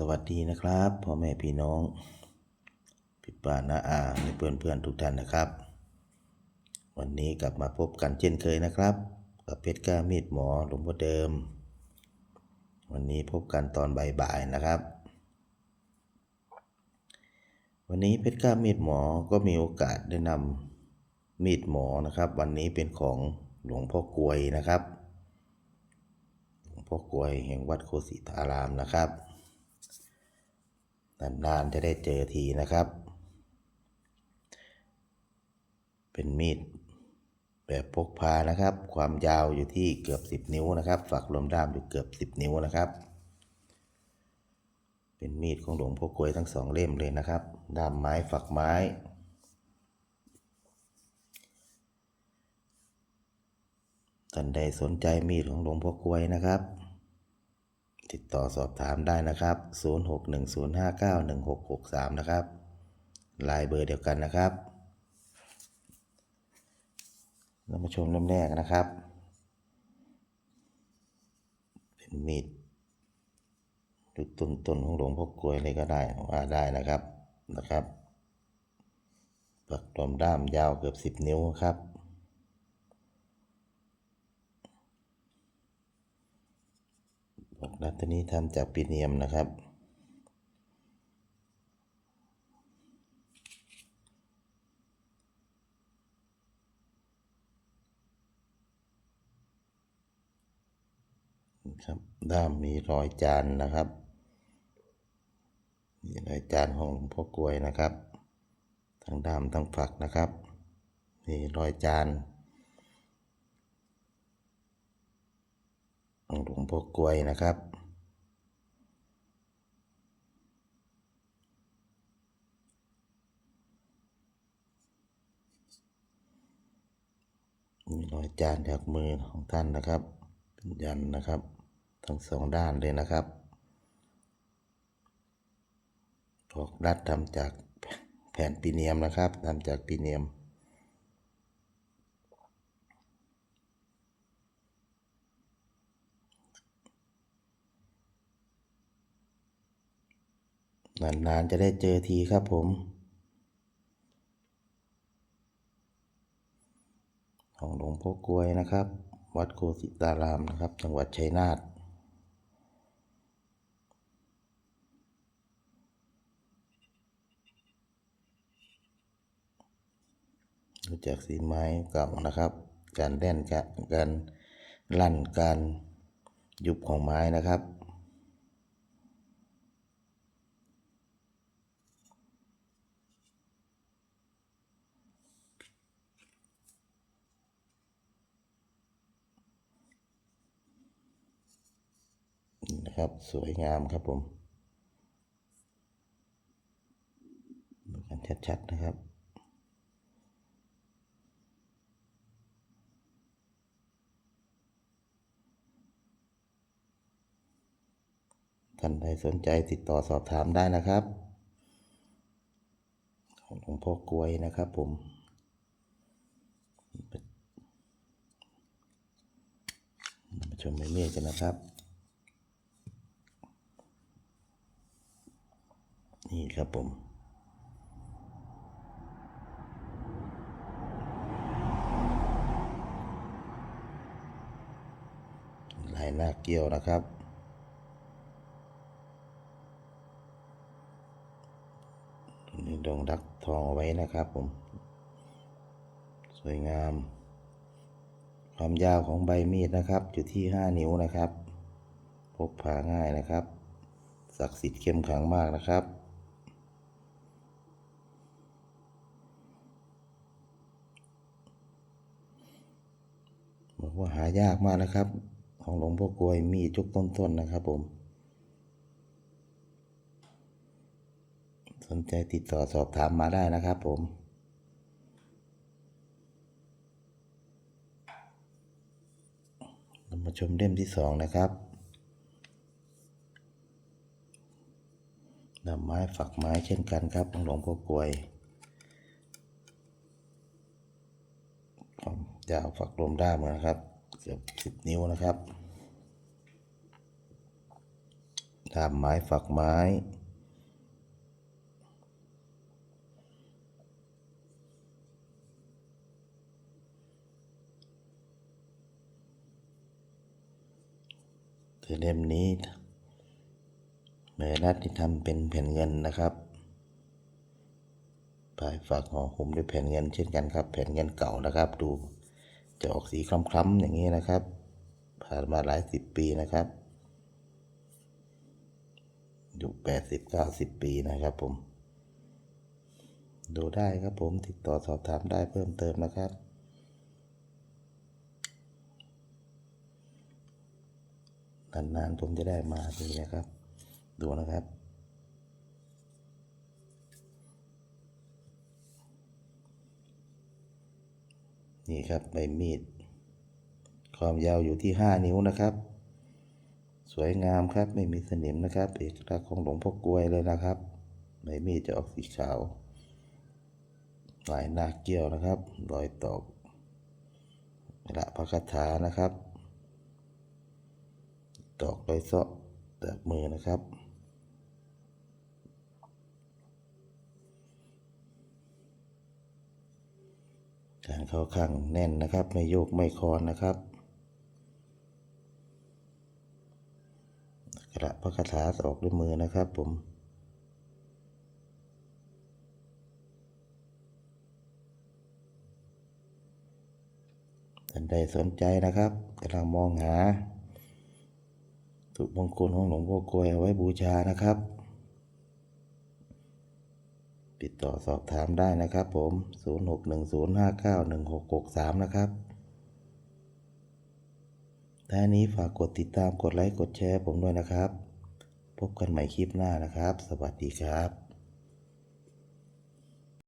สวัสดีนะครับพ่อแม่พี่น้องพี่ป้าน้าอาและเพื่อนเพื่อนทุกท่านนะครับ วันนี้กลับมาพบกันเช่นเคยนะครับ กับเพชรก้ามีดหมอหลวงพ่อเดิม วันนี้พบกันตอนบ่ายๆนะครับ วันนี้เพชรก้ามีดหมอก็มีโอกาสได้นำมีดหมอนะครับ วันนี้เป็นของหลวงพ่อกลวยนะครับ หลวงพ่อกลวยแห่งวัดโคสิตารามนะครับ นานๆจะได้เจอทีนะครับ เป็นมีดแบบพกพานะครับ ความยาวอยู่ที่เกือบ 10 นิ้วนะครับ ฝักลมด้ามอยู่เกือบ 10 นิ้วนะครับ เป็นมีดของหลวงพ่อกลวยทั้งสองเล่มเลยนะครับ ด้ามไม้ฝักไม้ ท่านใดสนใจมีดของหลวงพ่อกลวยนะครับ ติดต่อสอบถามได้นะครับ 0610591663 นะครับลายเบอร์เดียวกันนะครับเรามาชมเล่มแรกนะครับ เป็นมีดดูต้นต้นของหลวงพ่อกลวยเลยก็ได้ว่าได้นะครับนะครับ ปักตอมด้ามยาวเกือบ 10 นิ้วครับ บอกรัตัวนี้ทำจากปีเนียมนะครับครับด้ามมีรอยจานนะครับมีรอยจานของหลวงพ่อกลวยนะครับ ทั้งด้ามทั้งฝักนะครับ มีรอยจานของ หลวงพ่อกลวยนะครับ มีรอยจานจากมือของท่านนะครับเป็นยันนะครับ ทั้งสองด้านเลยนะครับพอกรัดทำจากแผ่นปีเนียมนะครับทำจากปีเนียม นานๆจะได้เจอทีครับผม ของหลวงพ่อกลวยนะครับ วัดโคสิตารามนะครับ จังหวัดชัยนาทดูจากสีไม้เก่านะครับ การแล่นการการลั่นการยุบของไม้นะครับ นะครับ สวยงามครับผมดูกันชัดๆนะครับท่านใดสนใจติดต่อสอบถามได้นะครับ ของหลวงพ่อกลวยนะครับผม มาชมไม่เมฆกันนะครับ นี่ครับผมลายหน้าเกี้ยวนะครับ นี่ดงดักทองเอาไว้นะครับผม สวยงาม ความยาวของใบมีดนะครับ อยู่ที่ 5 นิ้วนะครับพกพาง่ายนะครับ ศักดิ์สิทธิ์เข้มขังมากนะครับ บอกว่าหายากมากนะครับ ของหลวงพ่อกลวยมีจุกต้นๆนะครับผม สนใจติดต่อสอบถามมาได้นะครับผมเรามาชมเล่มที่สองนะครับดอกไม้ฝักไม้เช่นกันครับของหลวงพ่อกลวยความ ยาวฝักลมด้ามนะครับ เกือบสิบนิ้วนะครับด้ามไม้ฝักไม้คือเล่มนี้แม่รัดที่ทำเป็นแผ่นเงินนะครับปลายฝากห่อหุ้มด้วยแผ่นเงินเช่นกันครับ แผ่นเงินเก่านะครับดู จะออกสีคล้ำๆอย่างนี้นะครับ ผ่านมาหลายสิบปีนะครับ อยู่แปดสิบเก้าสิบปีนะครับผม ดูได้ครับผมติดต่อสอบถามได้เพิ่มเติมนะครับนานๆผมจะได้มาทีนะครับ ดูนะครับ นี่ครับใบมีด ความยาวอยู่ที่ 5 นิ้วนะครับ สวยงามครับไม่มีสนิมนะครับ เอกลักษณ์ของหลวงพ่อกลวยเลยนะครับ ใบมีดจะออกสีขาวลายหน้าเกี้ยวนะครับ รอยตอกละพระคาถานะครับ ตอกรอยเซาะแบบมือนะครับ การ เข้าข้างแน่นนะครับ ไม่โยกไม่คลอนนะครับกระพระคาถาออกด้วยมือนะครับ ผมท่านใดสนใจนะครับกำลังมองหาสุมงคลของหลวงพ่อกลวยเอาไว้บูชานะครับ ติดต่อสอบถามได้นะครับผม 0610591663 นะครับ ท้ายนี้ฝากกดติดตามกดไลค์กดแชร์ผมด้วยนะครับ พบกันใหม่คลิปหน้านะครับ สวัสดีครับ